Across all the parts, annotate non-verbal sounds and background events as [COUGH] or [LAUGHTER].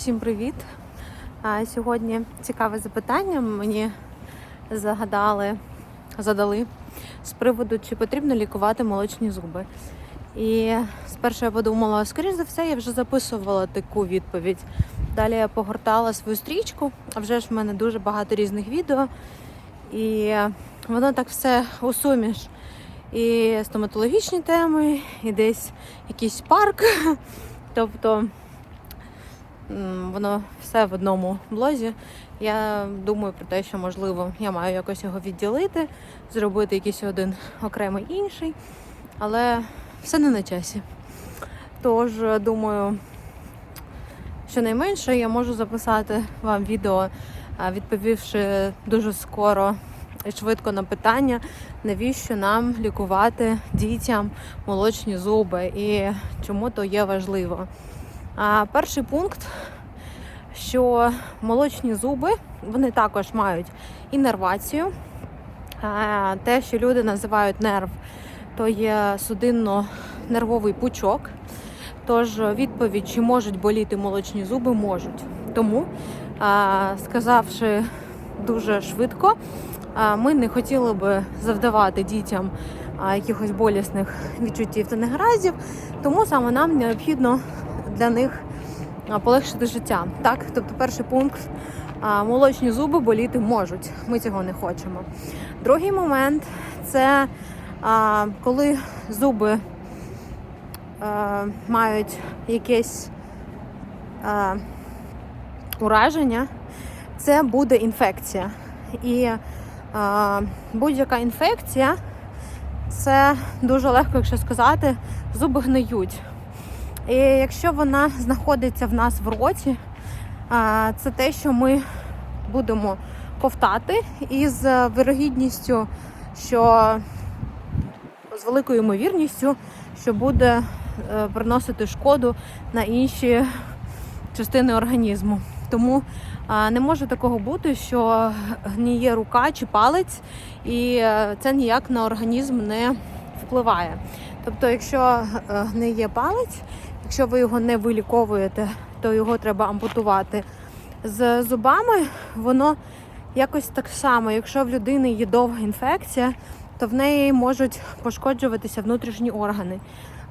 Всім привіт! Сьогодні цікаве запитання мені загадали, задали з приводу, чи потрібно лікувати молочні зуби. І спершу я подумала, скоріш за все, я вже записувала таку відповідь. Далі я погортала свою стрічку, а вже ж в мене дуже багато різних відео. І воно так все у суміш. І стоматологічні теми, і десь якийсь парк. [LAUGHS] Тобто воно все в одному блозі. Я думаю про те, що можливо я маю якось його відділити, зробити якийсь один окремий інший, але все не на часі. Тож, думаю, щонайменше я можу записати вам відео, відповівши дуже скоро і швидко на питання, навіщо нам лікувати дітям молочні зуби і чому то є важливо. А перший пункт, що молочні зуби вони також мають іннервацію. А, Те, що люди називають нерв, то є судинно-нервовий пучок. Тож відповідь, чи можуть боліти молочні зуби, можуть. Тому, сказавши дуже швидко, ми не хотіли би завдавати дітям якихось болісних відчуттів та негараздів, тому саме нам необхідно для них полегшити життя. Так, тобто, перший пункт молочні зуби боліти можуть. Ми цього не хочемо. Другий момент це коли зуби мають якесь ураження, це буде інфекція. І будь-яка інфекція це дуже легко, якщо сказати, зуби гниють. І якщо вона знаходиться в нас в роті, це те, що ми будемо ковтати із вирогідністю, що з великою ймовірністю, що буде е, приносити шкоду на інші частини організму. Тому не може такого бути, що гніє рука чи палець, і е, це ніяк на організм не впливає. Тобто, якщо е, гниє палець, якщо ви його не виліковуєте, то його треба ампутувати. З зубами воно якось так само. Якщо в людини є довга інфекція, то в неї можуть пошкоджуватися внутрішні органи.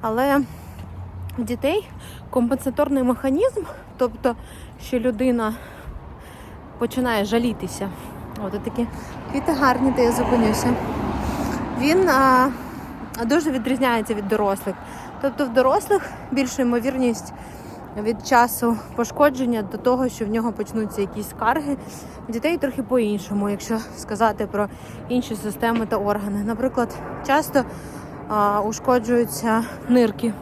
Але в дітей компенсаторний механізм, тобто, що людина починає жалітися. От такі квіти гарні, то я зупинюся. Він а, дуже відрізняється від дорослих. Тобто в дорослих більша ймовірність від часу пошкодження до того, що в нього почнуться якісь скарги. В дітей трохи по-іншому, якщо сказати про інші системи та органи. Наприклад, часто а, ушкоджуються нирки.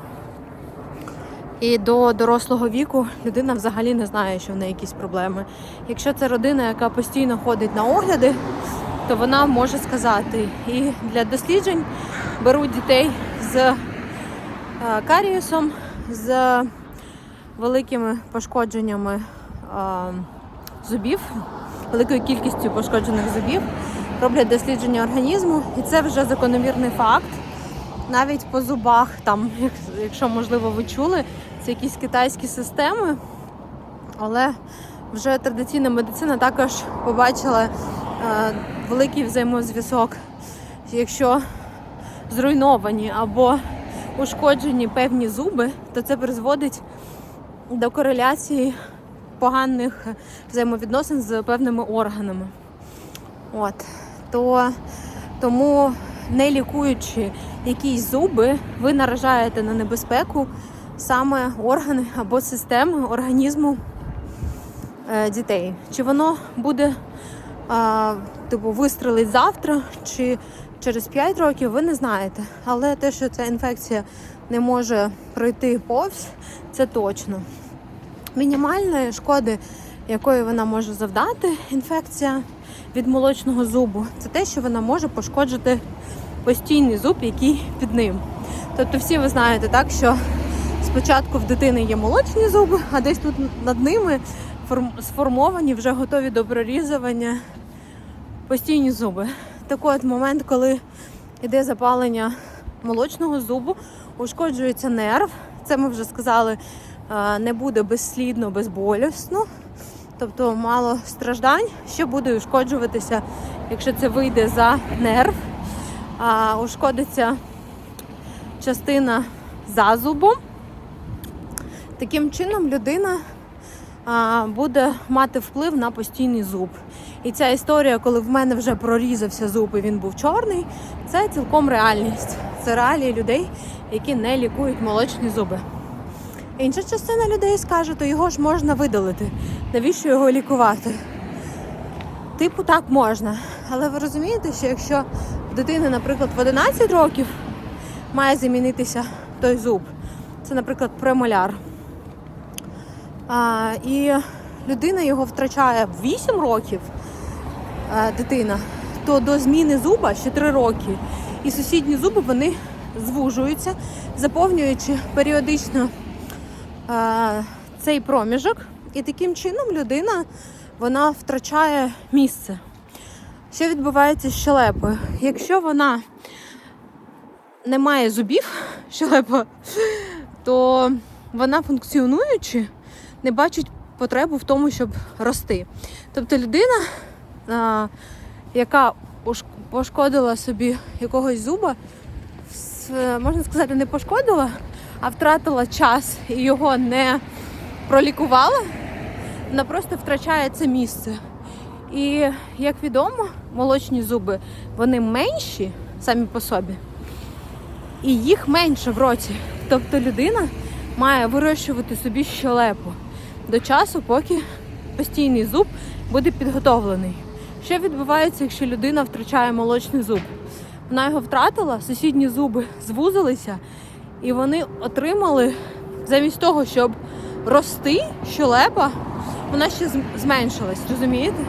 І до дорослого віку людина взагалі не знає, що в неї якісь проблеми. Якщо це родина, яка постійно ходить на огляди, то вона може сказати. І для досліджень беруть дітей з е, карієсом, з великими пошкодженнями е, зубів, великою кількістю пошкоджених зубів, роблять дослідження організму, і це вже закономірний факт. Навіть по зубах, там, якщо можливо ви чули, це якісь китайські системи, але вже традиційна медицина також побачила е, великий взаємозв'язок. Якщо зруйновані або ушкоджені певні зуби, то це призводить до кореляції поганих взаємовідносин з певними органами. От. То, тому не лікуючи якісь зуби, ви наражаєте на небезпеку саме органи або системи організму е, дітей. Чи воно буде а, типу, вистрелить завтра, чи через 5 років, ви не знаєте. Але те, що ця інфекція не може пройти повз, це точно. Мінімальної шкоди, якої вона може завдати, інфекція від молочного зубу, це те, що вона може пошкоджити постійний зуб, який під ним. Тобто всі ви знаєте, так, що спочатку в дитини є молочні зуби, а десь тут над ними сформовані, вже готові до прорізування постійні зуби. Такий от момент, коли йде запалення молочного зубу, ушкоджується нерв. Це ми вже сказали е, не буде безслідно, безболісно, тобто мало страждань, що буде ушкоджуватися, якщо це вийде за нерв, а ушкодиться частина за зубом. Таким чином людина буде мати вплив на постійний зуб. І ця історія, коли в мене вже прорізався зуб і він був чорний, це цілком реальність. Це реалії людей, які не лікують молочні зуби. Інша частина людей скаже, то його ж можна видалити. Навіщо його лікувати? Типу, так можна. Але ви розумієте, що якщо в дитини, наприклад, в 11 років має замінитися той зуб, це, наприклад, премоляр. А, і людина його втрачає в 8 років, дитина, то до зміни зуба ще 3 роки. І сусідні зуби вони звужуються, заповнюючи періодично а, цей проміжок. І таким чином людина вона втрачає місце. Що відбувається з щелепою? Якщо вона не має зубів, [LAUGHS] щелепа, то вона функціонуючи, не бачить потребу в тому, щоб рости. Тобто людина, яка пошкодила собі якогось зуба, можна сказати, не пошкодила, а втратила час і його не пролікувала, вона просто втрачає це місце. І як відомо, молочні зуби вони менші самі по собі, і їх менше в роті. Тобто людина має вирощувати собі щелепу до часу, поки постійний зуб буде підготовлений. Що відбувається, якщо людина втрачає молочний зуб? Вона його втратила, сусідні зуби звузилися, і вони отримали замість того, щоб рости, щелепа, вона ще зменшилась, розумієте?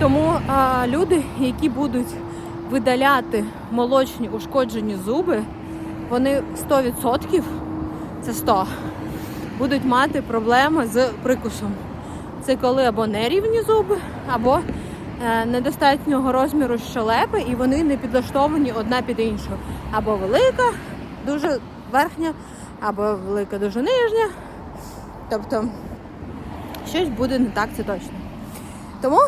Тому а, люди, які будуть видаляти молочні ушкоджені зуби, вони 100%, це 100, будуть мати проблеми з прикусом. Це коли або нерівні зуби, або недостатнього розміру щелепи, і вони не підлаштовані одна під іншу. Або велика, дуже верхня, або велика, дуже нижня. Тобто щось буде не так, це точно. Тому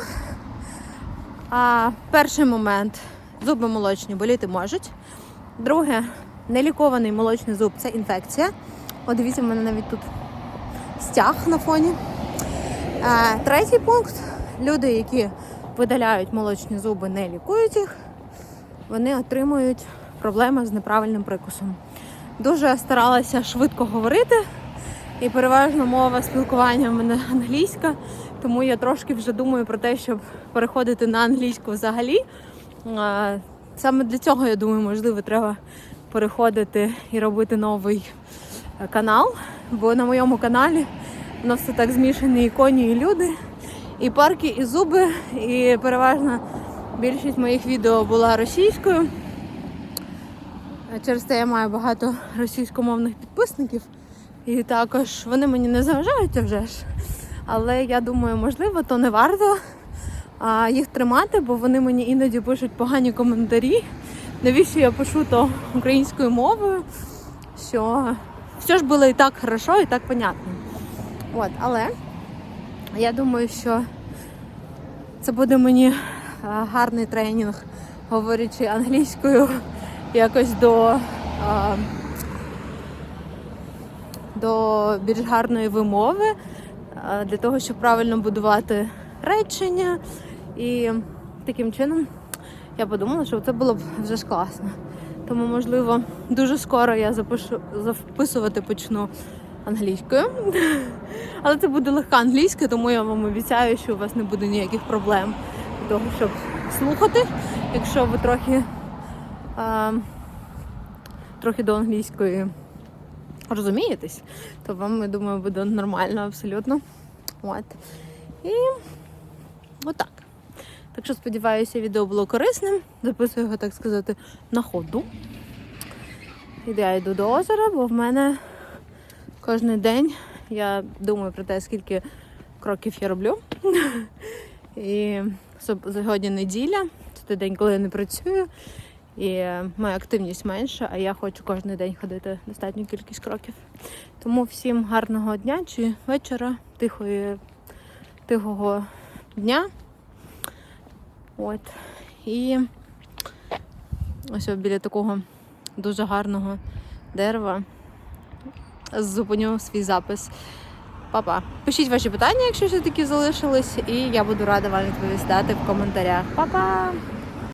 а, перший момент зуби молочні боліти можуть. Друге, нелікований молочний зуб це інфекція. От дивіться, в мене навіть тут стяг на фоні. А, третій пункт люди, які видаляють молочні зуби, не лікують їх, вони отримують проблеми з неправильним прикусом. Дуже старалася швидко говорити, і переважно мова спілкування в мене англійська, тому я трошки вже думаю про те, щоб переходити на англійську взагалі. Саме для цього, я думаю, можливо, треба переходити і робити новий канал, бо на моєму каналі воно все так змішані і коні, і люди, і парки, і зуби, і переважно більшість моїх відео була російською. Через те я маю багато російськомовних підписників. І також вони мені не заважають вже ж. Але я думаю, можливо, то не варто їх тримати, бо вони мені іноді пишуть погані коментарі. Навіщо я пишу то українською мовою? Що все ж було і так хорошо, і так понятно. От, але я думаю, що це буде мені гарний тренінг, говорячи англійською якось до, до більш гарної вимови, для того, щоб правильно будувати речення. І таким чином я подумала, що це було б вже ж класно. Тому, можливо, дуже скоро я запишу, записувати почну англійською. Але це буде легка англійська, тому я вам обіцяю, що у вас не буде ніяких проблем для того, щоб слухати. Якщо ви трохи, а, трохи до англійської розумієтесь, то вам, я думаю, буде нормально абсолютно. От. І отак. Так що сподіваюся, відео було корисним. Записую його, так сказати, на ходу. Іде я йду до озера, бо в мене кожен день я думаю про те, скільки кроків я роблю. [LAUGHS] І сьогодні неділя, це той день, коли я не працюю. і моя активність менша, а я хочу кожен день ходити достатню кількість кроків. Тому всім гарного дня чи вечора, тихої, тихого дня. От. І ось біля такого дуже гарного дерева зупиню свій запис. Па-па. Пишіть ваші питання, якщо ще такі залишились, і я буду рада вам відповідати в коментарях. Па-па!